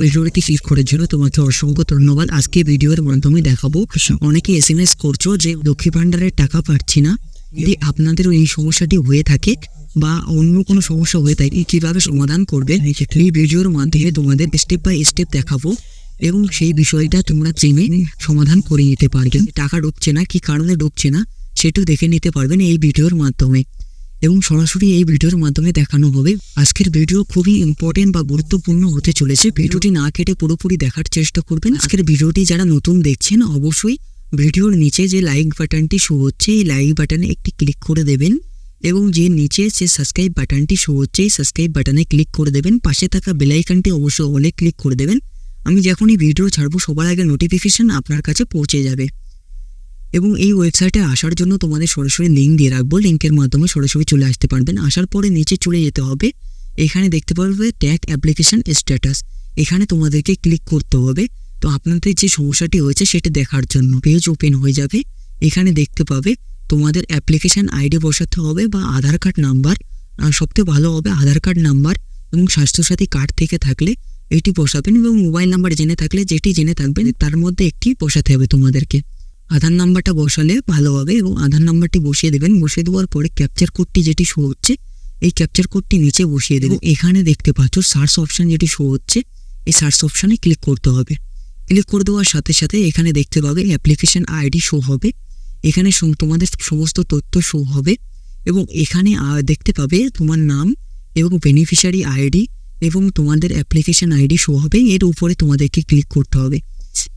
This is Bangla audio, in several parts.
ভিডিওটি ক্লিক করার জন্য তোমাকে অসংখ্য ধন্যবাদ। আজকে ভিডিওর মাধ্যমে দেখাবো। অনেকে এস এম এস করছ যে লক্ষ্মী টাকা পাচ্ছি না। যদি আপনাদের এই সমস্যাটি হয়ে থাকে বা অন্য কোনো সমস্যা হয়ে থাকে কীভাবে সমাধান করবে? এই ভিডিওর মাধ্যমে তোমাদের স্টেপ বাই স্টেপ দেখাবো এবং সেই বিষয়টা তোমরা জেনে সমাধান করে নিতে পারবে। টাকা ঢুকছে না কি কারণে ঢুকছে না সেটাও দেখে নিতে পারবেন এই ভিডিওর মাধ্যমে। এবং সরাসরি এই ভিডিওর মাধ্যমে দেখানো হবে। আজকের ভিডিও খুবই ইম্পর্টেন্ট বা গুরুত্বপূর্ণ হতে চলেছে। ভিডিওটি না কেটে পুরোপুরি দেখার চেষ্টা করবেন। আজকের ভিডিওটি যারা নতুন দেখছেন, অবশ্যই ভিডিওর নিচে যে লাইক বাটনটি শো হচ্ছে, এই লাইক বাটনে একটি ক্লিক করে দেবেন এবং যে নিচে সে সাবস্ক্রাইব বাটনটি শো হচ্ছে, এই সাবস্ক্রাইব বাটনে ক্লিক করে দেবেন। পাশে থাকা বেলাইকানটি অবশ্যই অলে ক্লিক করে দেবেন। আমি যখনই ভিডিও ছাড়বো, সবার আগে নোটিফিকেশন আপনার কাছে পৌঁছে যাবে। এবং এই ওয়েবসাইটে আসার জন্য তোমাদের সরাসরি লিঙ্ক দিয়ে রাখব। লিঙ্কের মাধ্যমে সরাসরি চলে আসতে পারবেন। আসার পরে নিচে চলে যেতে হবে। এখানে দেখতে পারবে ট্যাগ অ্যাপ্লিকেশন স্ট্যাটাস এখানে তোমাদেরকে ক্লিক করতে হবে। তো আপনাদের যে সমস্যাটি হয়েছে সেটা দেখার জন্য পেজ ওপেন হয়ে যাবে। এখানে দেখতে পাবে তোমাদের অ্যাপ্লিকেশন আইডি বসাতে হবে বা আধার কার্ড নাম্বার সবথেকে ভালো হবে আধার কার্ড নাম্বার এবং স্বাস্থ্যসাথী কার্ড থেকে থাকলে এটি বসাবেন এবং মোবাইল নাম্বার জেনে থাকলে যেটি জেনে থাকবেন তার মধ্যে একটি বসাতে হবে তোমাদেরকে। আধার নাম্বারটা বসালে ভালো হবে এবং আধার নাম্বারটি বসিয়ে দেবেন। বসিয়ে দেওয়ার পরে ক্যাপচার কোডটি যেটি শো হচ্ছে এই ক্যাপচার কোডটি নিচে বসিয়ে দেবেন। এখানে দেখতে পাচ্ছ সার্চ অপশন যেটি শো হচ্ছে এই সার্চ অপশানে ক্লিক করতে হবে। ক্লিক করে দেওয়ার সাথে সাথে এখানে দেখতে পাবে অ্যাপ্লিকেশন আইডি শো হবে। এখানে তোমাদের সমস্ত তথ্য শো হবে এবং এখানে দেখতে পাবে তোমার নাম এবং বেনিফিশিয়ারি আইডি এবং তোমাদের অ্যাপ্লিকেশন আইডি শো হবে। এর উপরে তোমাদেরকে ক্লিক করতে হবে।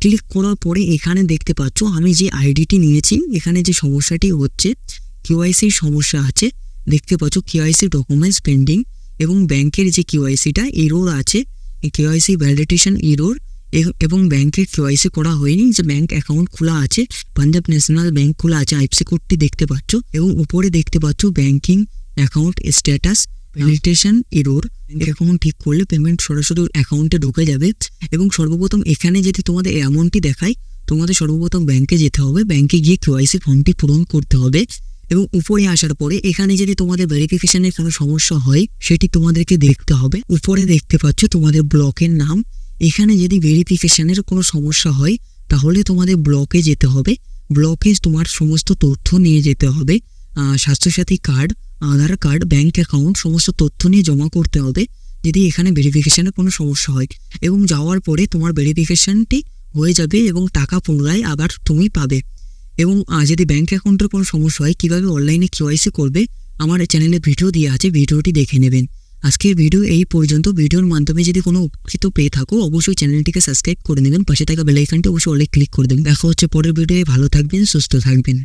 ক্লিক করার পরে এখানে দেখতে পাচ্ছ, আমি যে আইডিটি নিয়েছি, এখানে যে সমস্যাটি হচ্ছে কিউআইসির সমস্যা আছে। দেখতে পাচ্ছ কিউআইসি ডকুমেন্টস পেন্ডিং এবং ব্যাংকের যে কিউআইসিটা এরোর আছে। কিউআইসি ভ্যালিডেশন এরোর এবং ব্যাংকের কিউআইসি করা হয়নি, যে ব্যাংক অ্যাকাউন্ট খোলা আছে পাঞ্জাব ন্যাশনাল ব্যাংক খোলা আছে আইপসি কোডটি দেখতে পাচ্ছ। এবং উপরে দেখতে পাচ্ছ banking account status validation error account ঠিক করলে পেমেন্ট সরাসরি অ্যাকাউন্টে ঢুকে যাবে এবং সর্বপ্রথম এখানে যদি তোমাদের অ্যামাউন্টটি দেখায় তোমাদের সর্বপ্রথম ব্যাংকে যেতে হবে। ব্যাংকে গিয়ে কেওয়াইসি ফর্মটি পূরণ করতে হবে এবং উপরে আসার পরে এখানে যদি তোমাদের ভেরিফিকেশনের কোনো সমস্যা হয় সেটি তোমাদেরকে দেখতে হবে। উপরে দেখতে পাচ্ছ তোমাদের ব্লকের নাম। এখানে যদি ভেরিফিকেশনের কোনো সমস্যা হয় তাহলে তোমাদের ব্লকে যেতে হবে। ব্লকে তোমার সমস্ত তথ্য নিয়ে যেতে হবে। Swasthya Sathi card Aadhaar card bank account সমস্ত তথ্য নিয়ে জমা করতে হবে যদি এখানে ভেরিফিকেশনের কোনো সমস্যা হয়। এবং যাওয়ার পরে তোমার ভেরিফিকেশনটি হয়ে যাবে এবং টাকা পুনরায় আবার তুমি পাবে। এবং যদি ব্যাঙ্ক অ্যাকাউন্টের কোনো সমস্যা হয়, কীভাবে অনলাইনে কেওয়াইসি করবে, আমার চ্যানেলে ভিডিও দিয়ে আছে, ভিডিওটি দেখে নেবেন। আজকের ভিডিও এই পর্যন্ত। ভিডিওর মাধ্যমে যদি কোনো উপকৃত পেয়ে থাকো, অবশ্যই চ্যানেলটিকে সাবস্ক্রাইব করে নেবেন। পাশে থাকা বেলাইকানটি অবশ্যই অনেক ক্লিক করে দেবেন। দেখা হচ্ছে পরের ভিডিওয়ে ভালো থাকবেন, সুস্থ থাকবেন।